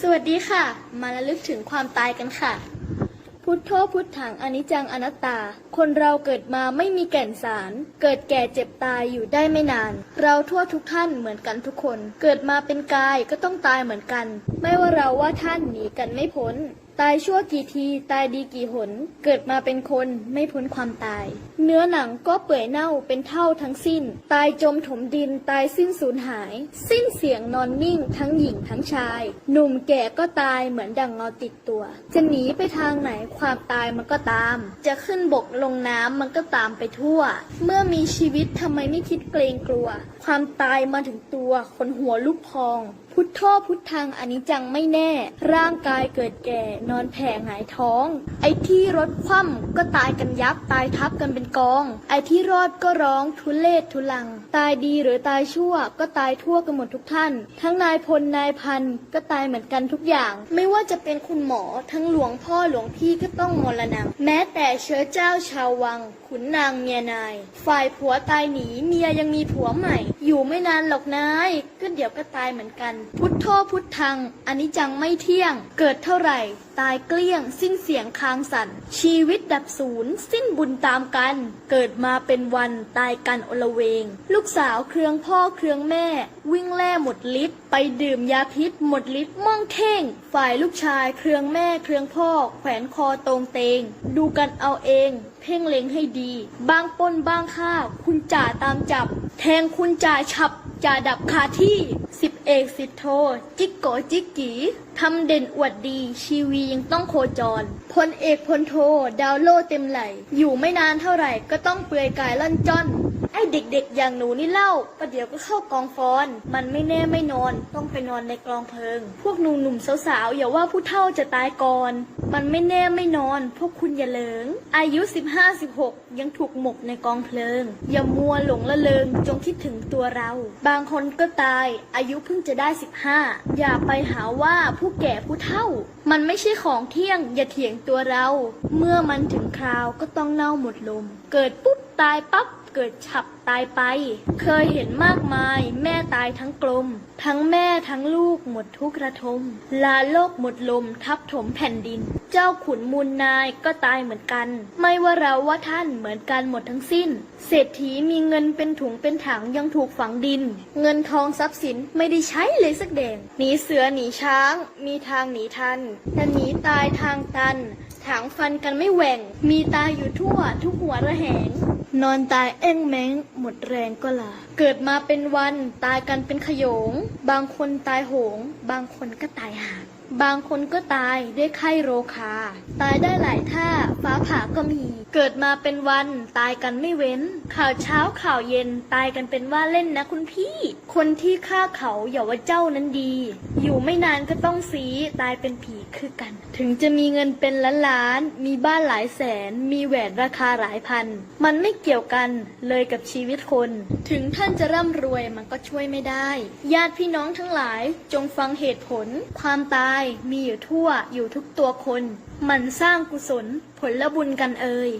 สวัสดีค่ะ มาระลึกถึงความตายกันค่ะ พุทโธพุทธังอนิจจังอนัตตา คนเราเกิดมาไม่มีแก่นสาร เกิดแก่เจ็บตายอยู่ได้ไม่นาน เราทั่วทุกท่านเหมือนกันทุกคน เกิดมาเป็นกายก็ต้องตายเหมือนกัน ไม่ว่าเราว่าท่านหนีกันไม่พ้น ตายชั่วกี่ทีตายดีกี่หน เกิดมาเป็นคนไม่พ้นความตาย เนื้อหนังก็เปื่อยเน่าเป็นเท่าทั้งสิ้น ตายจมถมดินตายสิ้นสูญหาย สิ้นเสียงนอนนิ่งทั้งหญิงทั้งชาย หนุ่มแก่ก็ตายเหมือนดังเงาติดตัว จะหนีไปทางไหนความตายมันก็ตาม จะขึ้นบกลงน้ำมันก็ตามไปทั่ว เมื่อมีชีวิตทำไมไม่คิดเกรงกลัว ความตายมาถึงตัวคนหัวลุกพอง พุทโธพุทธังอนิจจังไม่แน่ ร่างกายเกิดแก่นอนแผ่หงายท้อง ไอ้ที่รถคว่ำก็ตายกันยับตายทับกันเป็นกอง ไอ้ที่รอดก็ร้องทุเลศทุลัง ตายดีหรือตายชั่ว ก็ตายทั่วกันหมดทุกท่าน ทั้งนายพลนายพันก็ตายเหมือนกันทุกอย่าง ไม่ว่าจะเป็นคุณหมอทั้งหลวงพ่อหลวงพี่ก็ต้องมรณะแม้แต่เชื้อเจ้าชาววัง ขุนนางเมียนาย ฝ่ายผัวตายหนีเมียยังมีผัวใหม่ อยู่ไม่นานหรอกนายก็เดี๋ยวก็ตายเหมือนกัน พุทโธพุทธังอันนี้จังไม่เที่ยง เกิดเท่าไหร่ตายเกลี้ยง สิ้นเสียงคางสั่น ชีวิตดับศูนย์ สิ้นบุญตามกัน เกิดมาเป็นวันตายกันอลเวง ลูกสาวเครืองพ่อเครืองแม่ วิ่งแล่หมดฤทธิ์ไปดื่มยาพิษหมดฤทธิ์ม่องเท่ง ฝ่ายลูกชายเครืองแม่เครืองพ่อ แขวนคอตรงเตง ดูกันเอาเอง เพ่งเล็งให้ดี บางป้นบางฆ่า คุณจ่าตามจับ แทงคุณจ่าฉับจ่าดับคาที่สิบ เอกสิบโท จิกโกจิกกีทำเด่นอวดดี ชีวียังต้องโคจร พลเอกพลโท ดาวโลเต็มไหล อยู่ไม่นานเท่าไหร่ก็ต้องเปลือยกายล่อนจ้อน ไอเด็กๆอย่างหนูนี่เล่าประเดี๋ยวก็เข้ากองฟอน มันไม่แน่ไม่นอน ต้องไปนอนในกลองเพลิง พวกหนุ่มหนุ่มๆสาวๆอย่าว่าผู้เฒ่าจะตายก่อน มันไม่แน่ไม่นอน พวกคุณอย่าเหลิง อายุ 15-16 ยังถูกหมกในกองเพลิง อย่ามัวหลงละเริงจงคิดถึงตัวเรา บางคนก็ตาย อายุเพิ่งจะได้ 15 อย่าไปหาว่าผู้แก่ผู้เฒ่า มันไม่ใช่ของเที่ยง อย่าเถียงตัวเรา เมื่อมันถึงคราวก็ต้องเน่าหมดลม เกิดปุ๊บตายปั๊บ เกิดฉับ ตายไป เคยเห็นมากมาย แม่ตายทั้งกลม ทั้งแม่ทั้งลูกหมดทุกระทม ลาโลกหมดลมทับถมแผ่นดิน เจ้าขุนมูลนายก็ตายเหมือนกัน ไม่ว่าเราว่าท่านเหมือนกันหมดทั้งสิ้น เศรษฐีมีเงินเป็นถุงเป็นถังยังถูกฝังดิน เงินทองทรัพย์สินไม่ได้ใช้เลยสักแดงหนีเสือหนีช้าง มีทางหนีทันแต่หนีตายทางตันถางฟันกันไม่แหว่ง มีตายอยู่ทั่วทุกหัวระแหง นอนตายเอ้งแมงหมดแรงก็ลา เกิดมาเป็นวันตายกันเป็นขโยง บางคนตายโหง บางคนก็ตายหาดบางคนก็ตายด้วยไข้โรคา ตายได้หลายท่า ฟ้าผ่าก็มี เกิดมาเป็นวันตายกันไม่เว้น ข่าวเช้าข่าวเย็นตายกันเป็นว่าเล่นนะคุณพี่ คนที่ฆ่าเขาอย่าว่าเจ้านั้นดี อยู่ไม่นานก็ต้องสีตายเป็นผีคือกัน ถึงจะมีเงินเป็นล้านล้านๆมีบ้านหลายแสน มีแหวนราคาหลายพัน มันไม่เกี่ยวกันเลยกับชีวิตคน ถึงท่านจะร่ำรวยมันก็ช่วยไม่ได้ ญาติพี่น้องทั้งหลายจงฟังเหตุผล ความตายายมีอยู่ทั่วอยู่ทุกตัวคน มันสร้างกุศลผลบุญกันเอ่ย